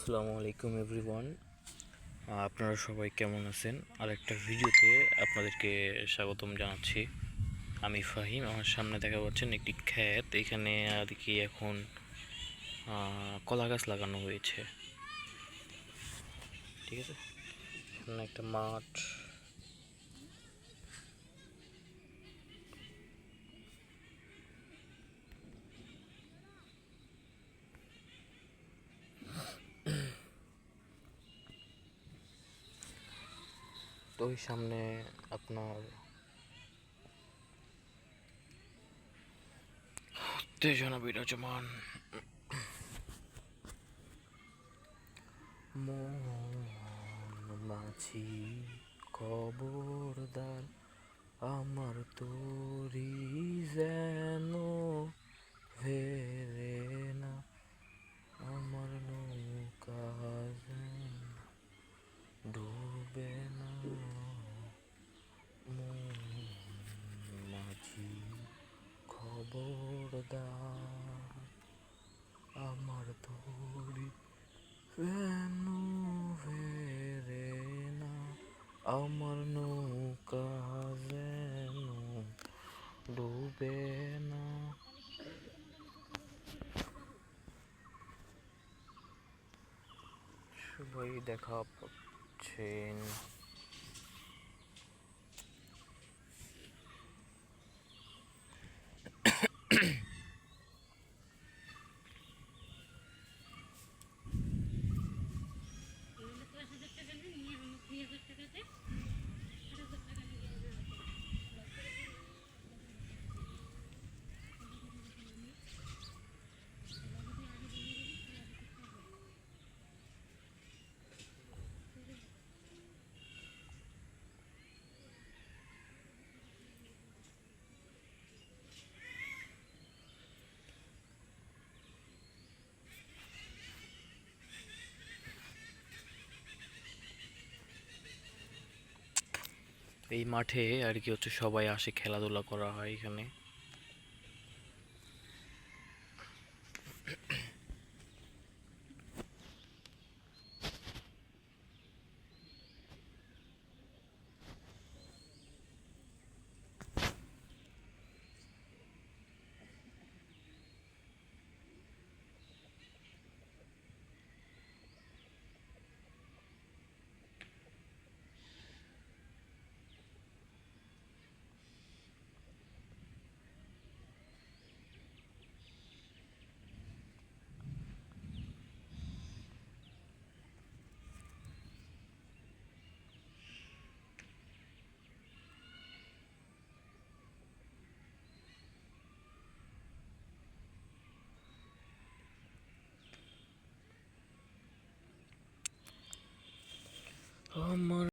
আসসালামু আলাইকুম এভরিওয়ান। আপনারা সবাই কেমন আছেন? আরেকটা ভিডিওতে আপনাদেরকে স্বাগতম জানাচ্ছি। আমি ফাহিম, আমার সামনে দেখা পাচ্ছেন একটি ক্ষেত। এখানে আর কি এখন কলা গাছ লাগানো হয়েছে। ঠিক আছে? এখানে একটা মাঠ। তো ওই সামনে আপনার উত্তেজনা বিরাজমান। মন মাঝি খবরদার আমার তোরি যেন ফেরে না আমার নৌকা যেন ডুবে না মন মাঝি খবরদার আমার তোরি যেন ফেরে না আমার নৌকা যেন ডুবে না। সবাই দেখা পাচ্ছেন এই মাঠে আর কি হচ্ছে সবাই আসে খেলাধুলা করা হয় এখানে। আমার